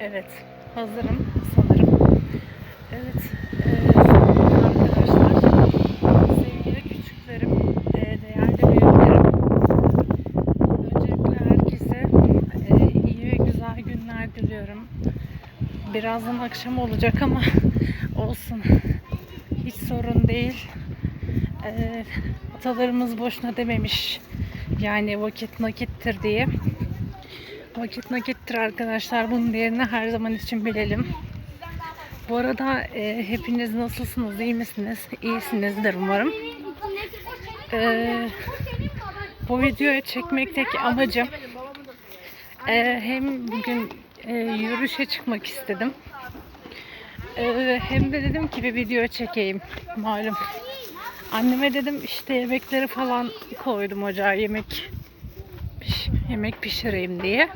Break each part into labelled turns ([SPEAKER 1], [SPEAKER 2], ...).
[SPEAKER 1] Evet, hazırım sanırım. Evet, arkadaşlar, sevgili küçüklerim, eee, değerli büyüklerim. Öncelikle herkese eee, iyi ve güzel günler diliyorum. Birazdan akşam olacak ama olsun. Hiç sorun değil. Eee, atalarımız boşuna dememiş. Yani vakit nakittir diye. Vakit nakittir arkadaşlar. Bunun değerini her zaman için bilelim. Bu arada e, hepiniz nasılsınız? iyi misiniz? İyisinizdir umarım. E, bu videoyu çekmekteki amacım e, hem bugün e, yürüyüşe çıkmak istedim. E, hem de dedim ki bir video çekeyim. Malum. Anneme dedim işte yemekleri falan koydum ocağa yemek yemek pişireyim diye.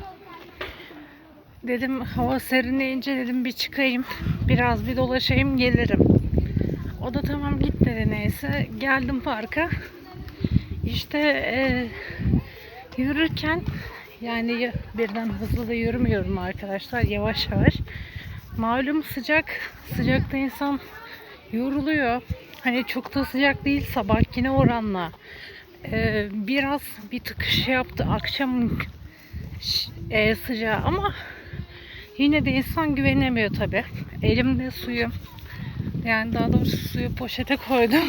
[SPEAKER 1] Dedim hava serinleyince dedim bir çıkayım. Biraz bir dolaşayım gelirim. O da tamam git dedi neyse. Geldim parka. İşte e, yürürken yani ya- birden hızlı da yürümüyorum arkadaşlar. Yavaş yavaş. Malum sıcak. Sıcakta insan yoruluyor. Hani çok da sıcak değil sabahkine oranla. E, biraz bir tık yaptı. Akşam e, sıcağı ama Yine de insan güvenemiyor tabi. Elimde suyum. Yani daha doğrusu suyu poşete koydum.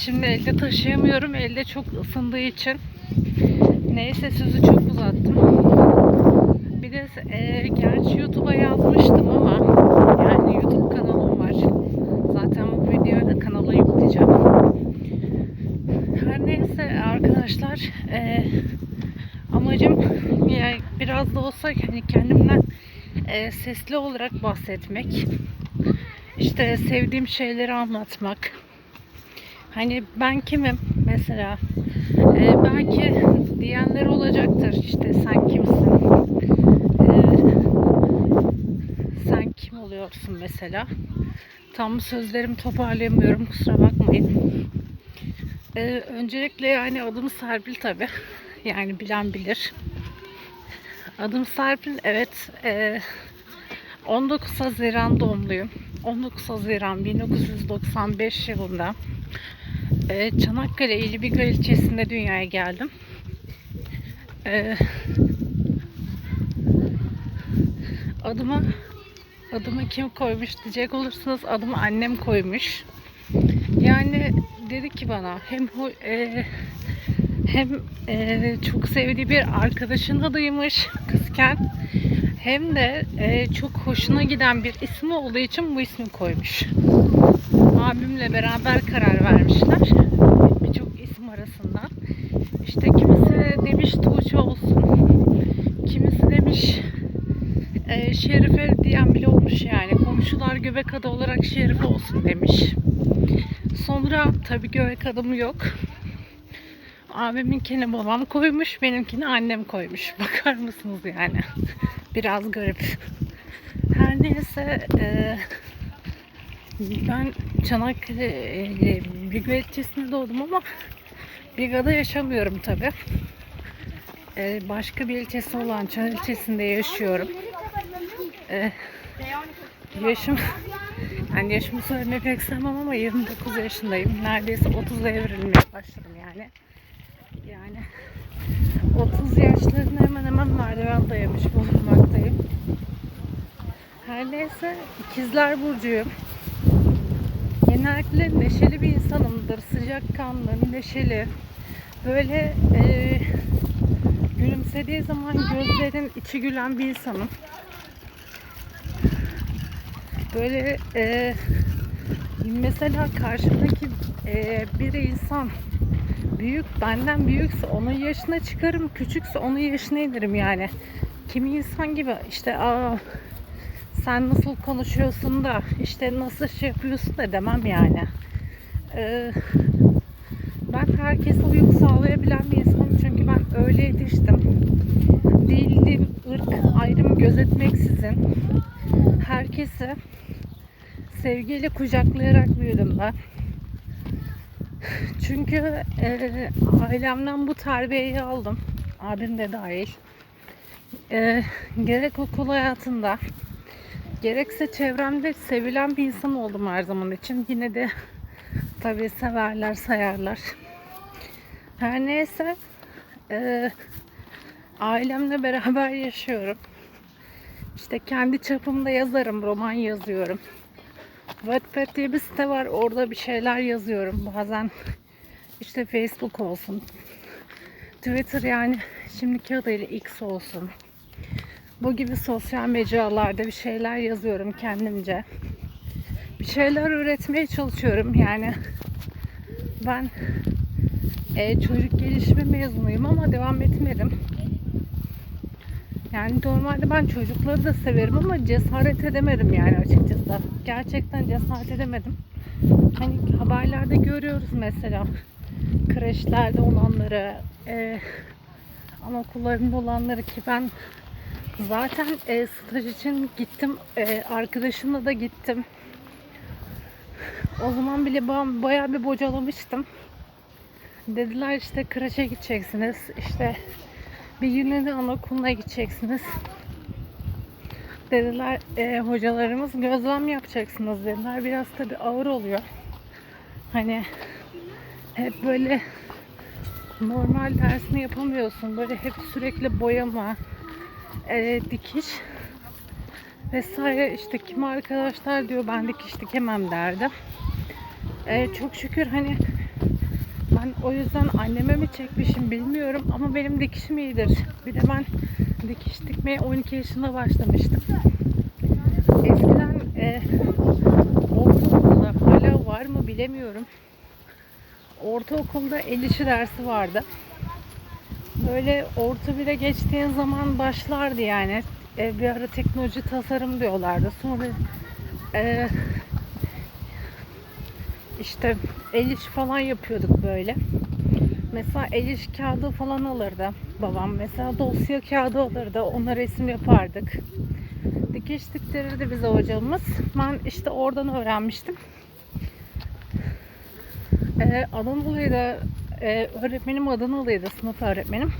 [SPEAKER 1] Şimdi elde taşıyamıyorum. Elde çok ısındığı için. Neyse sözü çok uzattım. Bir de e, gerçi YouTube'a yazmıştım ama yani YouTube kanalım var. Zaten bu videoyu da kanala yükleyeceğim. Her neyse arkadaşlar e, amacım yani biraz da olsa hani kendimden e, sesli olarak bahsetmek. İşte sevdiğim şeyleri anlatmak. Hani ben kimim mesela? E, belki diyenler olacaktır. İşte sen kimsin? E, sen kim oluyorsun mesela? Tam sözlerimi toparlayamıyorum kusura bakmayın. E, öncelikle yani adım Serpil tabi. Yani bilen bilir. Adım Serpil. Evet. eee, 19 Haziran doğumluyum. 19 Haziran 1995 yılında eee, Çanakkale İli ilçesinde dünyaya geldim. Eee, adımı adımı kim koymuş diyecek olursanız adımı annem koymuş. Yani dedi ki bana hem eee, hem eee, çok sevdiği bir arkadaşın adıymış kızken hem de eee, çok hoşuna giden bir ismi olduğu için bu ismi koymuş. Abimle beraber karar vermişler. Birçok isim arasından. İşte kimisi demiş Tuğçe olsun. Kimisi demiş eee Şerife diyen bile olmuş yani. Komşular göbek adı olarak Şerife olsun demiş. Sonra tabii göbek adımı yok. Abiminkini babam koymuş, benimkini annem koymuş. Bakar mısınız yani? Biraz garip. Her neyse eee, ben Çanakkale e, Bigö ilçesinde doğdum ama Biga'da yaşamıyorum tabi. başka bir ilçesi olan Çan ilçesinde yaşıyorum. Eee, yaşım yani yaşımı söylemeyi pek sevmem ama 29 yaşındayım. Neredeyse 30'a evrilmeye başladım yani. Yani 30 yaşlarına hemen hemen merdiven dayamış bulunmaktayım. Her neyse ikizler burcuyum. Genellikle neşeli bir insanımdır. Sıcakkanlı, neşeli. Böyle eee gülümsediği zaman gözlerin içi gülen bir insanım. Böyle eee mesela karşımdaki eee bir insan büyük benden büyükse onun yaşına çıkarım küçükse onun yaşına inerim yani. Kimi insan gibi işte aa sen nasıl konuşuyorsun da işte nasıl şey yapıyorsun da demem yani. Ee, ben herkese uyum sağlayabilen bir insanım çünkü ben öyle yetiştim. Dil, din, ırk ayrımı gözetmeksizin herkesi sevgiyle kucaklayarak büyüdüm ben çünkü e, ailemden bu terbiyeyi aldım. Abim de dahil. e, gerek okul hayatında gerekse çevremde sevilen bir insan oldum her zaman için. Yine de tabii severler, sayarlar. Her neyse e, ailemle beraber yaşıyorum. İşte kendi çapımda yazarım, roman yazıyorum. Wattpad diye bir site var. Orada bir şeyler yazıyorum. Bazen işte Facebook olsun. Twitter yani şimdiki adıyla X olsun. Bu gibi sosyal mecralarda bir şeyler yazıyorum kendimce. Bir şeyler üretmeye çalışıyorum yani. Ben e, çocuk gelişimi mezunuyum ama devam etmedim. Yani normalde ben çocukları da severim ama cesaret edemedim yani açıkçası. Gerçekten cesaret edemedim. Hani haberlerde görüyoruz mesela kreşlerde olanları, e, anaokullarında olanları ki ben zaten e, staj için gittim. E, arkadaşımla da gittim. O zaman bile bayağı bir bocalamıştım. Dediler işte kreşe gideceksiniz. işte bir günlüğüne anaokuluna gideceksiniz. Dediler e, hocalarımız gözlem yapacaksınız dediler. Biraz tabi ağır oluyor. Hani hep böyle normal dersini yapamıyorsun. Böyle hep sürekli boyama, e, dikiş vesaire. işte kim arkadaşlar diyor ben dikiş dikemem derdi. E, çok şükür hani ben o yüzden anneme mi çekmişim bilmiyorum ama benim dikişim iyidir. Bir de ben dikiş dikmeye 12 yaşında başlamıştım. Eskiden e, ortaokulda hala var mı bilemiyorum. Ortaokulda el işi dersi vardı. Böyle orta bire geçtiğin zaman başlardı yani. E, bir ara teknoloji tasarım diyorlardı. Sonra e, işte el iş falan yapıyorduk böyle. Mesela el iş kağıdı falan alırdı babam. Mesela dosya kağıdı alırdı. Ona resim yapardık. Dikiş diktirirdi bize hocamız. Ben işte oradan öğrenmiştim. Ee, Adanalıydı. Ee, öğretmenim Adanalıydı. Sınıf öğretmenim.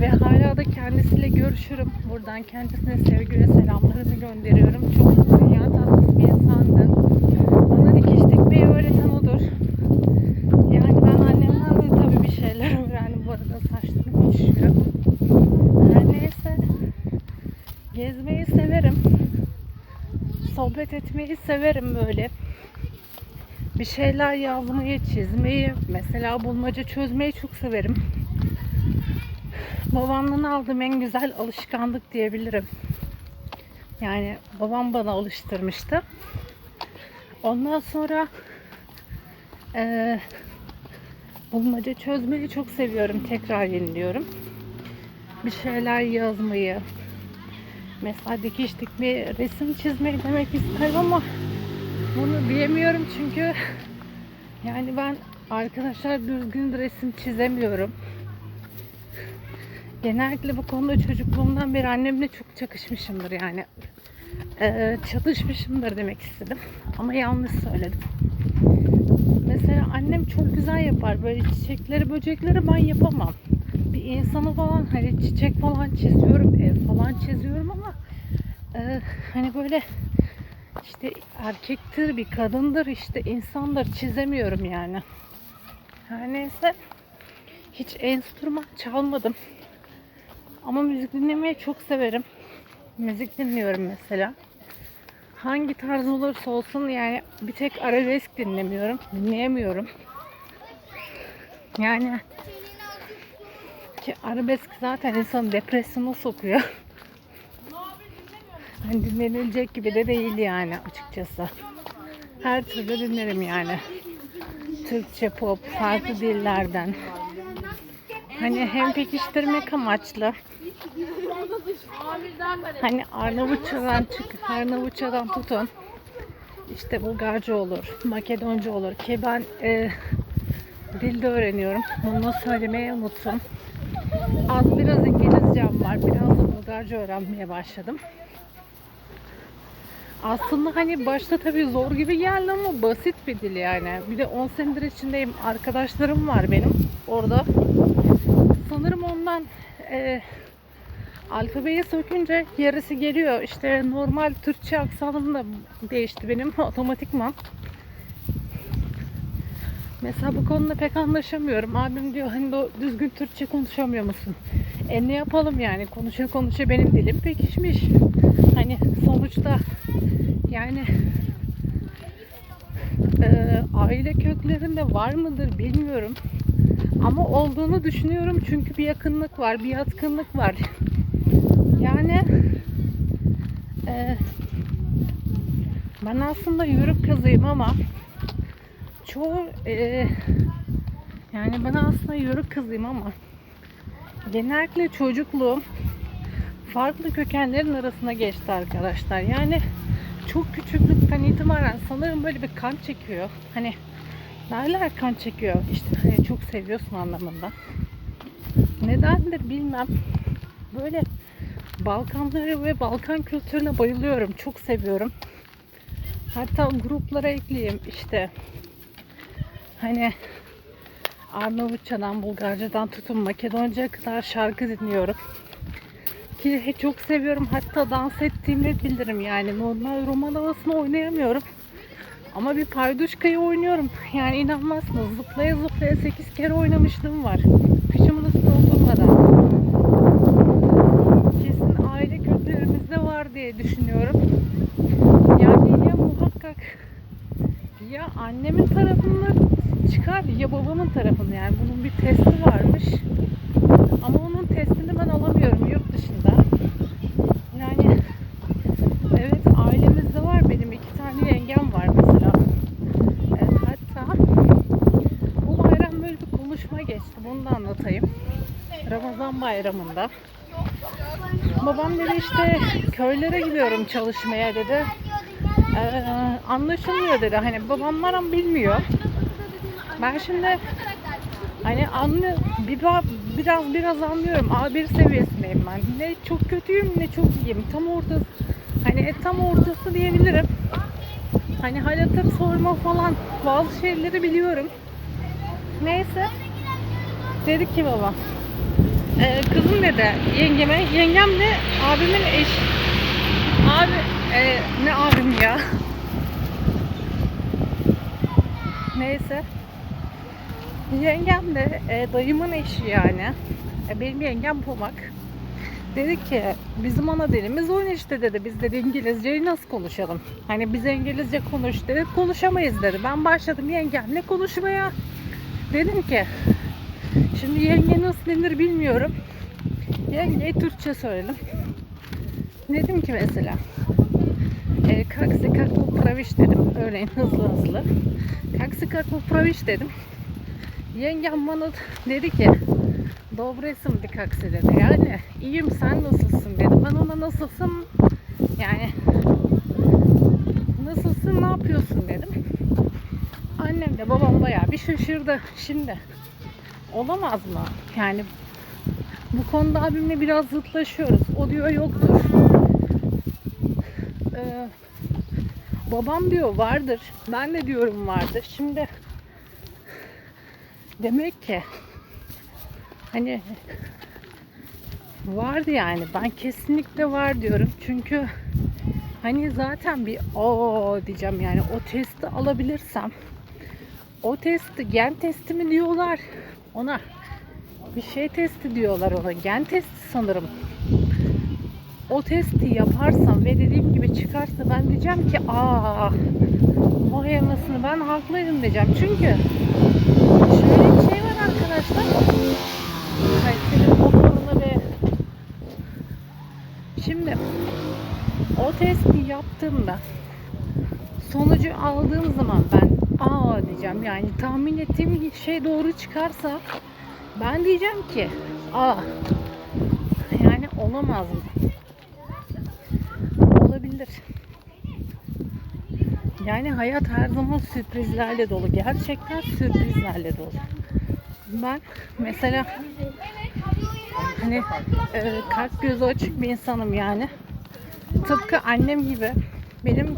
[SPEAKER 1] Ve hala da kendisiyle görüşürüm. Buradan kendisine sevgi ve selamlarımı gönderiyorum. Çok dünya tatlısı bir insandı. Bana dikiş dikmeyi öğreten odur. Yani ben annemden de tabii bir şeyler öğrendim. Bu arada saçlarım uçuşuyor. Her neyse. Gezmeyi severim. Sohbet etmeyi severim böyle. Bir şeyler yazmayı, çizmeyi, mesela bulmaca çözmeyi çok severim. Babamdan aldığım en güzel alışkanlık diyebilirim. Yani babam bana alıştırmıştı. Ondan sonra eee bulmaca çözmeyi çok seviyorum. Tekrar yeniliyorum. Bir şeyler yazmayı, mesela dikiş dikmeyi, resim çizmeyi demek isterim ama bunu diyemiyorum çünkü yani ben arkadaşlar düzgün resim çizemiyorum. Genellikle bu konuda çocukluğumdan beri annemle çok çakışmışımdır yani. Ee, çatışmışımdır demek istedim. Ama yanlış söyledim. Mesela annem çok güzel yapar. Böyle çiçekleri, böcekleri ben yapamam. Bir insanı falan hani çiçek falan çiziyorum, ev falan çiziyorum ama e, hani böyle işte erkektir, bir kadındır, işte insandır çizemiyorum yani. Her neyse hiç enstrüman çalmadım. Ama müzik dinlemeyi çok severim. Müzik dinliyorum mesela. Hangi tarz olursa olsun yani bir tek arabesk dinlemiyorum. Dinleyemiyorum. Yani ki arabesk zaten insanı depresyona sokuyor. Hani dinlenilecek gibi de değil yani açıkçası. Her türlü dinlerim yani. Türkçe pop, farklı dillerden. Hani hem pekiştirmek amaçlı. Hani Arnavutçadan çık, Arnavutçadan tutun. İşte Bulgarca olur, Makedonca olur ki ben e, dil de öğreniyorum. Bunu söylemeyi unuttum. Az biraz İngilizcem var, biraz da Bulgarca öğrenmeye başladım. Aslında hani başta tabii zor gibi geldi ama basit bir dil yani. Bir de 10 senedir içindeyim. Arkadaşlarım var benim orada. Sanırım ondan e, Alfabeyi sökünce yarısı geliyor. İşte normal Türkçe aksanım da değişti benim otomatikman. Mesela bu konuda pek anlaşamıyorum. Abim diyor hani do- düzgün Türkçe konuşamıyor musun? E ne yapalım yani konuşa konuşa benim dilim pekişmiş. Hani sonuçta yani e, aile köklerinde var mıdır bilmiyorum. Ama olduğunu düşünüyorum çünkü bir yakınlık var, bir yatkınlık var. Yani e, ben aslında yörük kızıyım ama çoğu e, yani ben aslında yörük kızıyım ama genellikle çocukluğum farklı kökenlerin arasına geçti arkadaşlar. Yani çok küçüklükten itibaren sanırım böyle bir kan çekiyor. Hani derler kan çekiyor. İşte hani çok seviyorsun anlamında. Nedendir bilmem. Böyle Balkanları ve Balkan kültürüne bayılıyorum. Çok seviyorum. Hatta gruplara ekleyeyim işte. Hani Arnavutçadan, Bulgarcadan tutun Makedonca'ya kadar şarkı dinliyorum. Ki çok seviyorum. Hatta dans ettiğimi bilirim yani. Normal roman havasını oynayamıyorum. Ama bir payduşkayı oynuyorum. Yani inanmazsınız. Zıplaya zıplaya 8 kere oynamışlığım var. Kışımın üstüne oturmadan. Kesin aile köklerimizde var diye düşünüyorum. Yani ya muhakkak ya annemin tarafında çıkar ya babamın tarafında yani bunun bir testi varmış. Ama onun testini ben alamıyorum yurt dışında. Yani evet ailemizde var benim iki tane yengem var mesela. Evet, hatta bu bayram böyle bir konuşma geçti. Bunu da anlatayım. Bayramında. Babam dedi işte köylere gidiyorum çalışmaya dedi. Ee, anlaşılmıyor dedi. Hani babamlar ama bilmiyor. Ben şimdi hani anlı bir, biraz biraz anlıyorum. A1 seviyesindeyim ben. Ne çok kötüyüm ne çok iyiyim. Tam ortası. Hani tam ortası diyebilirim. Hani hal hatır sorma falan bazı şeyleri biliyorum. Neyse. Dedi ki baba. "Ee, kızım dedi yengeme. Yengem de abimin eş. Abi e, ne abim ya. Neyse. Yengem de e, dayımın eşi yani. E, benim yengem Pomak. Dedi ki bizim ana dilimiz oyun işte dedi. Biz dedi İngilizceyi nasıl konuşalım? Hani biz İngilizce konuş dedi. Konuşamayız dedi. Ben başladım yengemle konuşmaya. Dedim ki şimdi yenge nasıl denir bilmiyorum. Yengeye Türkçe söyledim. Dedim ki mesela e, kaksi kaklu praviş dedim. Örneğin hızlı hızlı. Kaksi kaklu praviş dedim. Yengem bana dedi ki Dobresim di kaksi dedi. Yani iyiyim sen nasılsın dedi. Ben ona nasılsın yani nasılsın ne yapıyorsun dedim. Annem de babam bayağı bir şaşırdı. Şimdi olamaz mı? Yani bu konuda abimle biraz zıtlaşıyoruz. O diyor yoktur. Ee, babam diyor vardır. Ben de diyorum vardır. Şimdi demek ki hani vardı yani. Ben kesinlikle var diyorum. Çünkü hani zaten bir o diyeceğim yani o testi alabilirsem o testi gen testi mi diyorlar ona bir şey testi diyorlar ona. Gen testi sanırım. O testi yaparsam ve dediğim gibi çıkarsa ben diyeceğim ki aa vay anasını ben haklıydım diyeceğim. Çünkü şöyle bir şey var arkadaşlar. Hayır, senin motoruna ve şimdi o testi yaptığımda sonucu aldığım zaman ben aa diyeceğim yani tahmin ettiğim şey doğru çıkarsa ben diyeceğim ki aa yani olamaz mı? Olabilir. Yani hayat her zaman sürprizlerle dolu. Gerçekten sürprizlerle dolu. Ben mesela hani e, kalp gözü açık bir insanım yani. Tıpkı annem gibi benim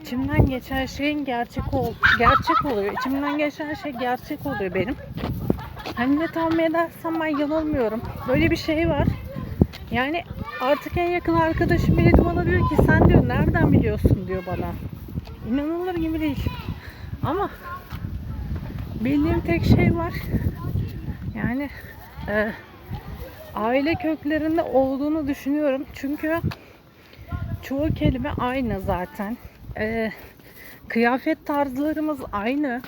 [SPEAKER 1] içimden geçen şeyin gerçek ol gerçek oluyor. İçimden geçen şey gerçek oluyor benim. Hani ne tahmin edersem ben yanılmıyorum. Böyle bir şey var. Yani artık en yakın arkadaşım bile bana diyor ki sen diyor nereden biliyorsun diyor bana. İnanılır gibi değil. Ama bildiğim tek şey var. Yani e, aile köklerinde olduğunu düşünüyorum. Çünkü çoğu kelime aynı zaten. E, kıyafet tarzlarımız aynı.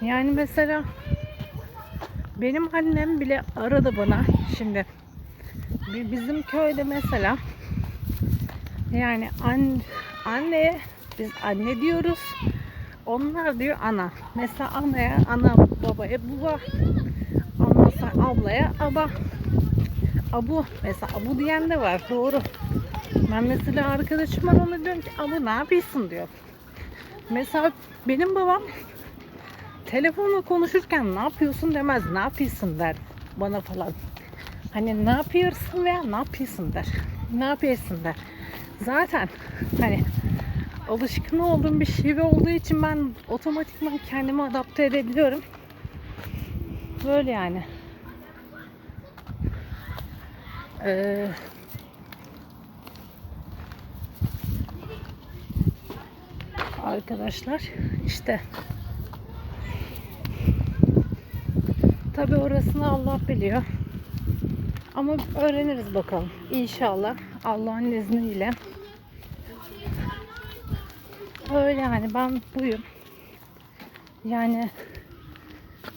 [SPEAKER 1] Yani mesela benim annem bile aradı bana şimdi. Bi- bizim köyde mesela yani an, anneye biz anne diyoruz onlar diyor ana. Mesela anaya ana babaya baba sonra ablaya aba. Abu mesela abu diyen de var doğru ben mesela arkadaşım var ona diyorum ki abu ne yapıyorsun? diyor. Mesela benim babam telefonla konuşurken ne yapıyorsun? demez. Ne yapıyorsun? der bana falan. Hani ne yapıyorsun veya ne yapıyorsun? der. Ne yapıyorsun? der. Zaten hani alışkın olduğum bir şey olduğu için ben otomatikman kendimi adapte edebiliyorum. Böyle yani. Ee, arkadaşlar işte Tabi orasını Allah biliyor. Ama öğreniriz bakalım. İnşallah Allah'ın izniyle. Öyle yani ben buyum. Yani